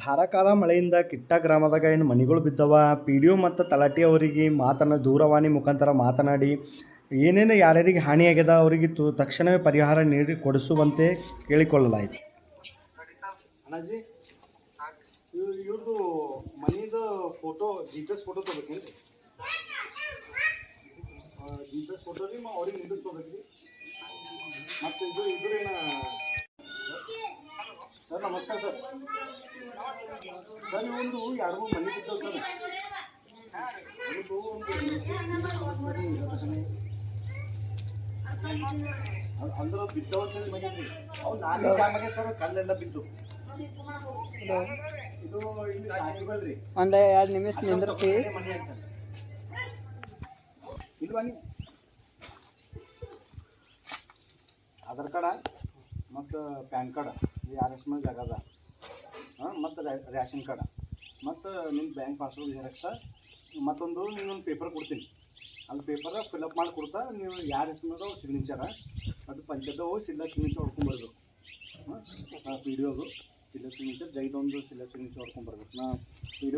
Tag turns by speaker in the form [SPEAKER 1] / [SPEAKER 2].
[SPEAKER 1] ಧಾರಾಕಾರ ಮಳೆಯಿಂದ ಕಿಟ್ಟ ಗ್ರಾಮದಾಗ ಏನು ಮನೆಗಳು ಬಿದ್ದವ? ಪಿ ಡಿ ಒ ಮತ್ತು ತಲಾಟಿ ಅವರಿಗೆ ಮಾತನ್ನು ದೂರವಾಣಿ ಮುಖಾಂತರ ಮಾತನಾಡಿ, ಏನೇನು ಯಾರ್ಯಾರಿಗೆ ಹಾನಿಯಾಗ್ಯದ ಅವರಿಗೆ ತು, ತಕ್ಷಣವೇ ಪರಿಹಾರ ನೀಡಿ ಕೊಡಿಸುವಂತೆ ಕೇಳಿಕೊಳ್ಳಲಾಯಿತು. ಇವ್ರದ್ದು ಮನೆಯದು photo Jesus photo Jesus photo ಅವ್ರಿಗೆ ನಮಸ್ಕಾರ ಸರ್. ಸರ್ ಒಂದು ಎರಡು ಮೂರು ಮನೆ ಬಿದ್ದವು ಸರ್. ಅಂದ್ರೆ ಬಿದ್ದವ ಅವು ನಾಲ್ಕು ಜಾಮಗೆ ಸರ್ ಕಲ್ಲೆಲ್ಲ ಬಿದ್ದು.
[SPEAKER 2] ಒಂದು ಎರಡು ನಿಮಿಷ ನಿಂದಿರ್ತಿ.
[SPEAKER 1] ಇಲ್ವಾ ಆಧಾರ್ ಕಾರ್ಡ ಮತ್ತು ಪ್ಯಾನ್ ಕಾರ್ಡ್. ಇದು ಆರ್ ಎಸ್ ಮೇಲೆ ಜಾಗದ, ಹಾಂ, ಮತ್ತು ರ್ಯಾಷನ್ ಕಾರ್ಡ. ಮತ್ತು ನಿಮ್ಮ ಬ್ಯಾಂಕ್ ಪಾಸ್ಬುಕ್ ಜೆರಾಕ್ಸ ಮತ್ತೊಂದು ನೀವೊಂದು ಪೇಪರ್ ಕೊಡ್ತೀನಿ. ಅಲ್ಲಿ ಪೇಪರ್ ಫಿಲಪ್ ಮಾಡಿ ಕೊಡ್ತಾ ನೀವು ಯಾರ ಹೆಸರು ಸಿಗ್ನೇಚರ ಅದು ಪಂಚಾಯತ್ ಹೋಗಿ ಸಿಲ್ಲ ಸಿಗ್ನೇಚರ್ ಹೊಡ್ಕೊಂಬರ್ಬೇಕು ಹಾಂ ಪಿ ಡಿ ಒದು ಸಿಲ್ಲ ಸಿಗ್ನೇಚರ್ ಜೈದೊಂದು ಸಿಲ್ಲ ಸಿಗ್ನೇಚರ್ ಹೊಡ್ಕೊಂಬರ್ಬೇಕು ನಾ ಪಿ